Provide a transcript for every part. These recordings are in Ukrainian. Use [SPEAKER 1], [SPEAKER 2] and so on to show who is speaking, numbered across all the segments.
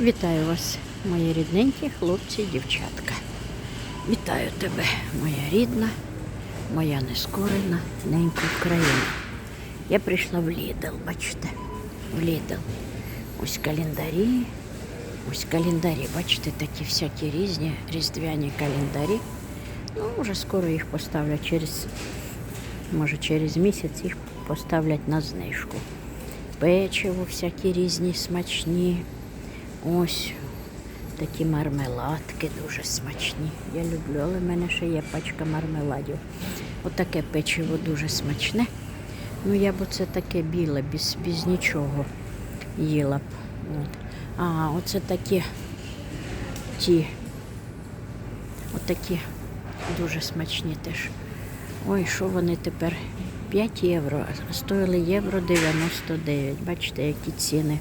[SPEAKER 1] Вітаю вас, мої рідненькі хлопці і дівчатка. Вітаю тебе, моя рідна, моя нескорена ненька Україна. Я прийшла в Лідл, бачите, в Лідл. Ось календарі, ось календарі, бачите, такі всякі різні різдвяні календарі. Ну, вже скоро їх поставлять через, може, через місяць їх поставлять на знижку. Печиво всякі різні смачні. Ось такі мармеладки дуже смачні. Я люблю, але в мене ще є пачка мармеладів. Отаке печиво дуже смачне. Ну, я б оце таке біле, без, без нічого їла б. От. А, оце такі ті. Отакі дуже смачні теж. Ой, що вони тепер? 5 євро, а стоїли євро 99. Бачите, які ціни.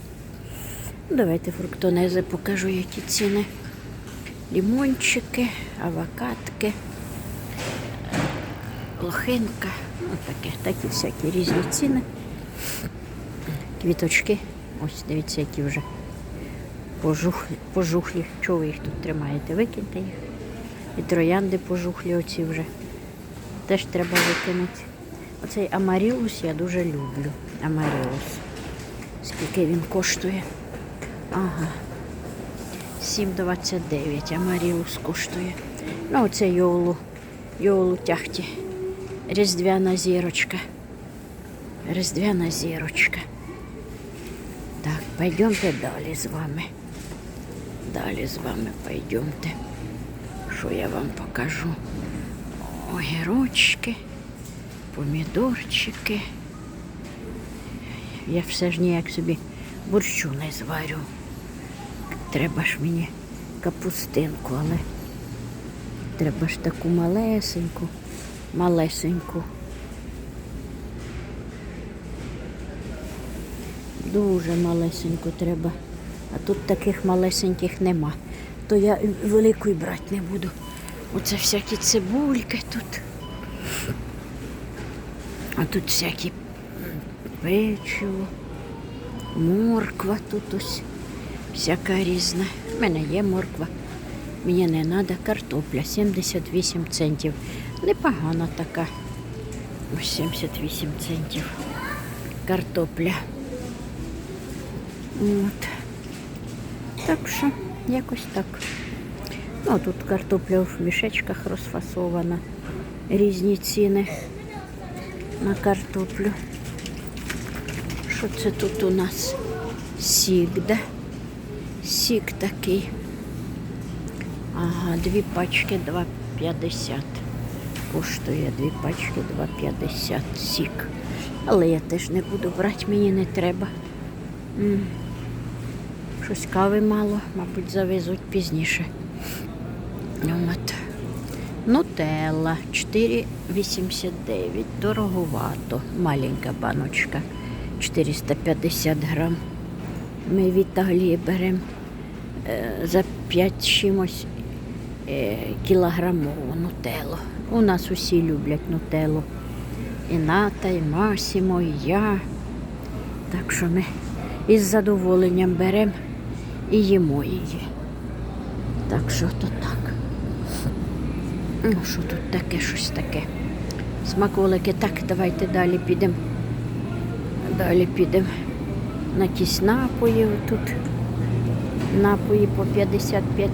[SPEAKER 1] Давайте фруктонези покажу, які ціни. Лімончики, авокадки, лохинка. Ну, таке, такі всякі різні ціни. Квіточки. Ось дивіться, які вже пожухлі. пожухлі. Чого ви їх тут тримаєте? Викиньте їх. І троянди пожухлі оці вже. Теж треба викинути. Оцей амарілус я дуже люблю. Амарілус. Скільки він коштує? Ага. 7,29, а Маріус коштує. Ну, оце йолу. Йолу тяхті. Різдвяна зірочка. Різдвяна зірочка. Так, пойдемте далі з вами. Далі з вами пойдемте. Що я вам покажу? Огірочки, помідорчики. Я все ж ніяк собі борщу не зварю. Треба ж мені капустинку, але треба ж таку малесеньку, малесеньку. Дуже малесеньку треба. А тут таких малесеньких нема. То я велику брати не буду. Оце всякі цибульки тут. А тут всякі печиво, морква тут ось всяка різна. У мене є морква. Мені не треба картопля, 78 центів. Непогана така. Ось 78 центів. Картопля. От. Так що, якось так. Ну, тут картопля в мішечках розфасована. Різні ціни на картоплю. Що це тут у нас? Сік, да? Сік такий. Ага, дві пачки 2,50. Коштує дві пачки 2,50 сік. Але я теж не буду брати, мені не треба. М. Щось кави мало, мабуть, завезуть пізніше. От. Нутелла 4,89. Дороговато. Маленька баночка. 450 грам. Ми в Італії беремо за 5 чимось е, кілограмову нутеллу. У нас усі люблять нутеллу. І Ната, і Масімо, і я. Так що ми із задоволенням беремо і їмо її. Так що то так. Ну, що тут таке, щось таке. Смаколики. Так, давайте далі підемо. Далі підемо на якісь напої. Тут напої по 55,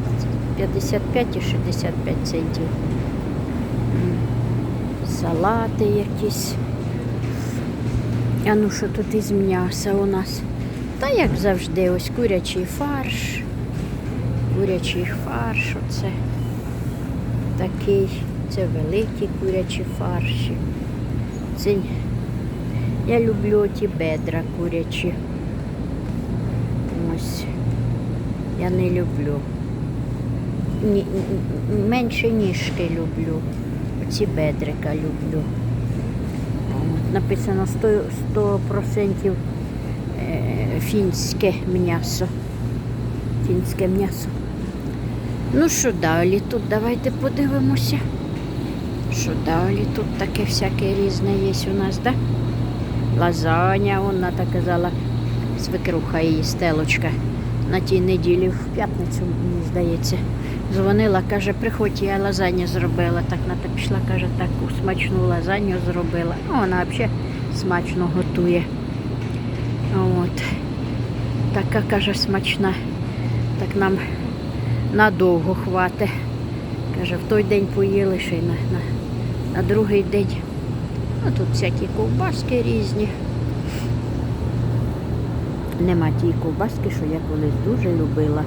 [SPEAKER 1] 55 і 65 центів. Салати якісь. А ну що тут із м'яса у нас? Та як завжди, ось курячий фарш. Курячий фарш, оце такий, це великі курячі фарші. Це я люблю ті бедра курячі. Ось. Я не люблю. Ні, менше ніжки люблю. Оці бедрика люблю. Написано 100%, 100% е, фінське м'ясо. Фінське м'ясо. Ну що далі? Тут давайте подивимося. Що далі? Тут таке всяке різне є у нас, да? Лазаня, вона так казала, свекруха її стелочка на тій неділі, в п'ятницю, мені здається. Дзвонила, каже, приходь, я лазанью зробила. Так Ната пішла, каже, таку смачну лазанью зробила. Ну, вона взагалі смачно готує. От. Така каже смачна. Так нам надовго хватить. Каже, в той день поїли ще й на, на, на другий день. Ну, тут всякі ковбаски різні. Нема тієї ковбаски, що я колись дуже любила.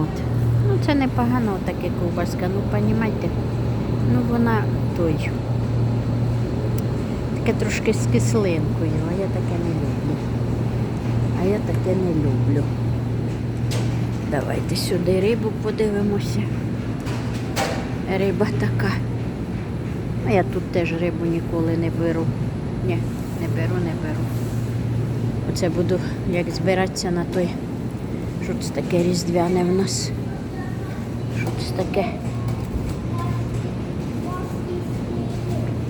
[SPEAKER 1] От. Ну, це непогано таке ковбаска, ну понімаєте. Ну вона той. Таке трошки з кислинкою, а я таке не люблю. А я таке не люблю. Давайте сюди рибу подивимося. Риба така. А я тут теж рибу ніколи не беру. Ні, не беру, не беру. Оце буду як збиратися на той. Що це таке різдвяне в нас? Що це таке?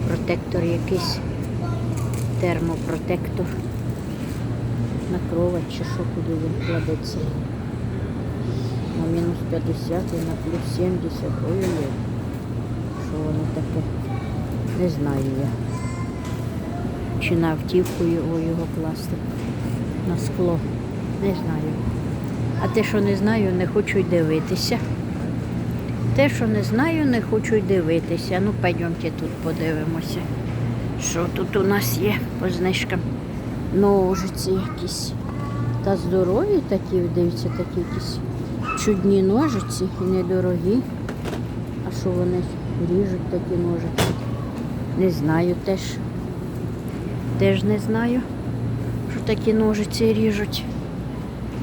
[SPEAKER 1] Протектор якийсь. Термопротектор. На кровать чи що куди він кладеться. На мінус 50 і на плюс 70. Ой-ой-ой. Що воно таке? Не знаю я. Чи на автівку його, його класти на скло. Не знаю. А те, що не знаю, не хочу й дивитися. Те, що не знаю, не хочу й дивитися. Ну, пойдемте тут подивимося. Що тут у нас є по знижкам? Ножиці якісь. Та здорові такі, дивіться, такі якісь чудні ножиці і недорогі. А що вони ріжуть такі ножиці? Не знаю теж. Теж не знаю, що такі ножиці ріжуть.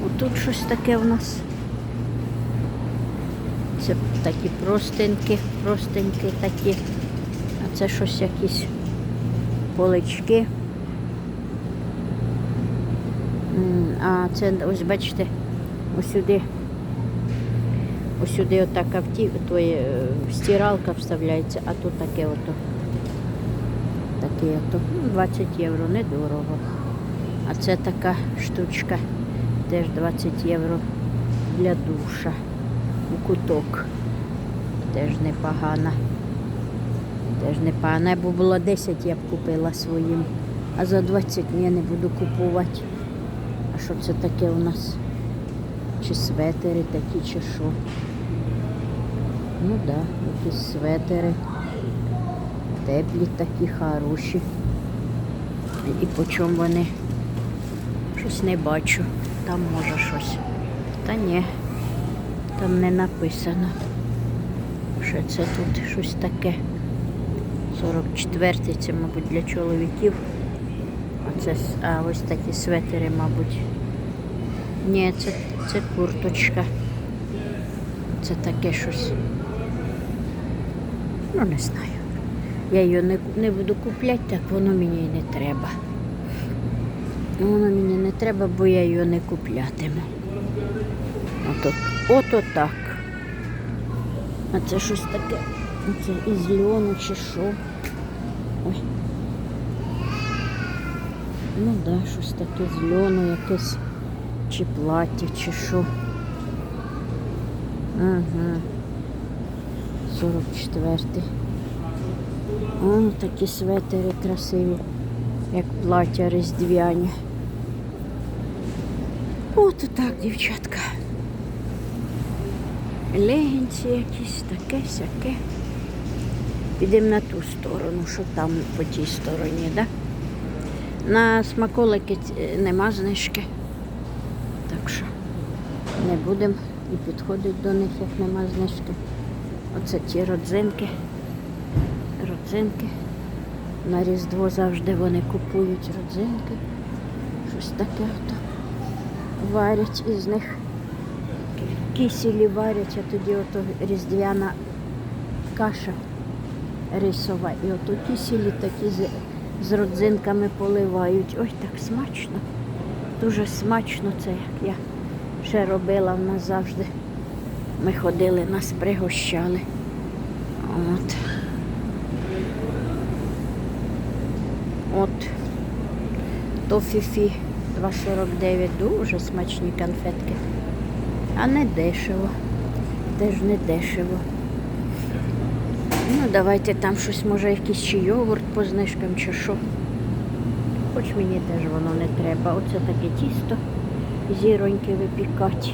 [SPEAKER 1] Отут щось таке в нас. Це такі простенькі, простенькі такі. А це щось якісь полички. А це ось бачите, ось сюди. Ось сюди отака вті, той, е, стиралка вставляється, а тут таке ото. Таке ото. Ну, 20 євро, недорого. А це така штучка, теж 20 євро для душа. У куток. Теж непогана. Теж непогана. Якби було 10, я б купила своїм. А за 20 я не буду купувати. А що це таке у нас? Чи светери такі, чи що? Ну так, да, якісь светери. Теплі такі хороші. І по чому вони? Щось не бачу. Там може щось. Та ні, там не написано. Що це тут щось таке. 44-й, це, мабуть, для чоловіків. А, це, а ось такі светери, мабуть. Ні, це, це курточка. Це таке щось. Ну, не знаю. Я її не, не буду купляти, так воно мені і не треба. Воно мені не треба, бо я її не куплятиму. Ото, ото так. А це щось таке. Це із льону чи що. Ой. Ну так, да, щось таке з льону, якесь чи плаття, чи що. Ага. 44-й. О, такі светери красиві, як плаття різдвяні. От так, дівчатка. Легінці якісь, таке, сяке. Підемо на ту сторону, що там по тій стороні, да? На смаколики нема знижки. Так що не будемо і підходити до них, як нема знижки. Оце ті родзинки. Родзинки. На Різдво завжди вони купують родзинки. Щось таке ото варять із них. Кисілі варять, а тоді ото різдвяна каша рисова. І ото кисілі такі з, з родзинками поливають. Ой, так смачно. Дуже смачно це, як я ще робила в нас завжди. Ми ходили, нас пригощали. От. От. То фіфі 2,49. Дуже смачні конфетки. А не дешево. Теж не дешево. Ну, давайте там щось, може, якийсь чи йогурт по знижкам, чи що. Хоч мені теж воно не треба. Оце таке тісто, зіроньки випікати.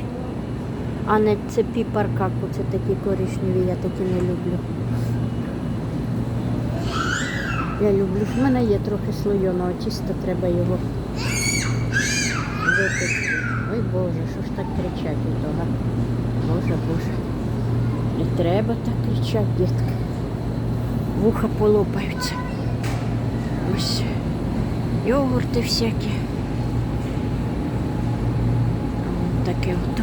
[SPEAKER 1] А не це піпаркак, оце такі коричневі, я такі не люблю. Я люблю, в мене є трохи слойоного тіста, треба його випити. Ой Боже, що ж так кричать від того? Боже, Боже. Не треба так кричати, дітки. Вуха полопаються. Ось. Йогурти всякі. Таке ото.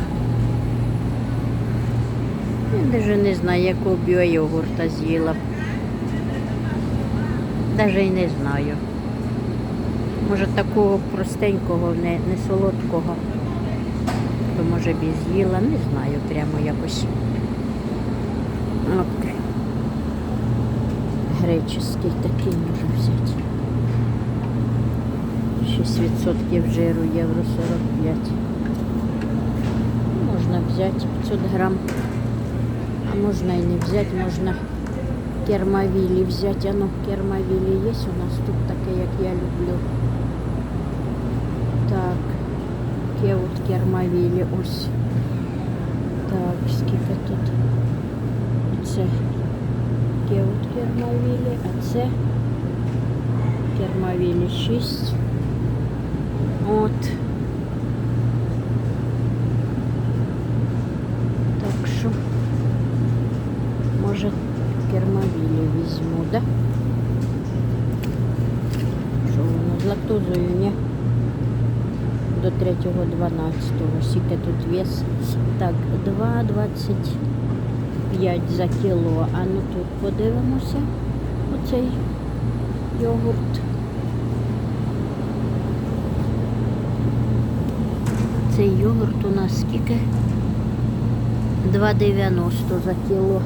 [SPEAKER 1] Я навіть не знаю, якого біойогурта з'їла. Даже і не знаю. Може такого простенького, не, не солодкого. То може б і з'їла, не знаю, прямо якось. От. Греческий такий можу взяти. 6% жиру, євро 45. Можна взяти 500 грам. А можна і не взяти, можна кермавілі взяти. Ану, кермавілі є у нас тут таке, як я люблю. Так, кеут кермавілі, ось. Так, скільки тут? Це кеут кермавілі, а це кермавілі 6. От. Так що, може, кермавілі візьму, да? Що воно з лактозою, ні? До 3.12. Скільки тут вес? Так, 2,25 за кіло. А ну тут подивимося. Оцей йогурт. Цей йогурт у нас скільки? 2,90 за кіло.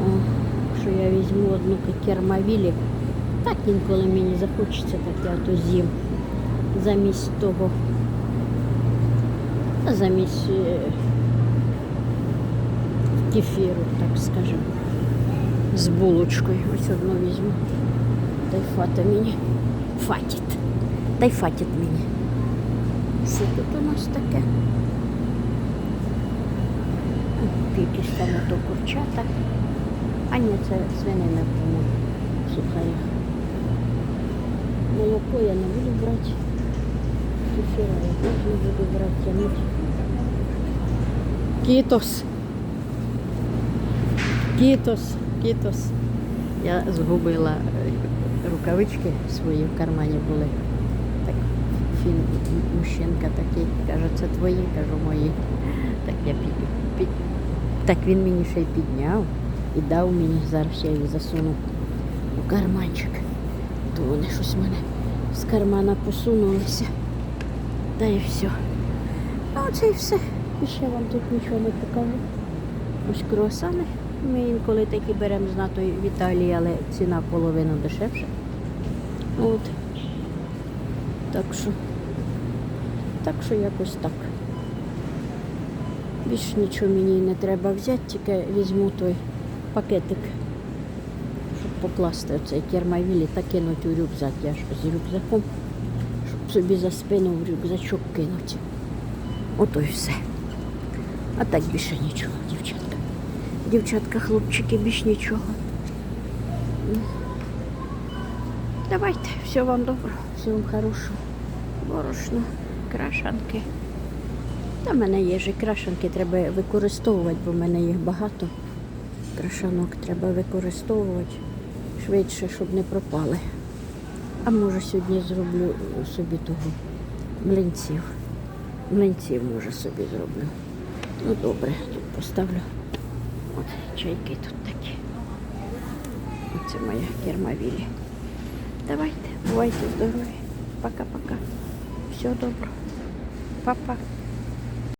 [SPEAKER 1] О, що я візьму одну кермавілі. Так інколи мені захочеться, так я то з'їм. Замість того. Замість е, кефіру, так скажемо. З булочкою. Ось одну візьму. Дай фата мені. Фатить. Дай фатить мені. Що тут у нас таке? Якісь там ото курчата. А ні, це свинина в сухарях. Молоко я не буду брати. Кефіра я теж не буду брати, тянуть. Кітос. Кітос, кітос. Я згубила е, рукавички свої в кармані були. Так, фін, мужчинка такий, каже, це твої, кажу, мої. Так я під, під... Так він мені ще й підняв і дав мені, зараз я її засунув у карманчик. То вони щось в мене з кармана посунулися. Та і все. А оце і все. Більше я вам тут нічого не покажу. Ось круасани. Ми інколи такі беремо з НАТО в Італії, але ціна половину дешевша. От. Так що, так що якось так. Більш нічого мені не треба взяти, тільки візьму той пакетик, щоб покласти оцей кермавілі та кинути у рюкзак. Я ж з рюкзаком, собі за спину в рюкзачок кинути. Ото і все. А так більше нічого, дівчатка. Дівчатка, хлопчики, більш нічого. Ну, Давайте, всього вам доброго, всього вам хорошого. Борошно, крашанки. Та в мене є ж крашанки, треба використовувати, бо в мене їх багато. Крашанок треба використовувати швидше, щоб не пропали. А може сьогодні зроблю собі того млинців. Млинців може собі зроблю. Ну добре, тут поставлю. От чайки тут такі. Оце моя кермавілі. Давайте, бувайте здорові. Пока-пока. Всього доброго. Па-па.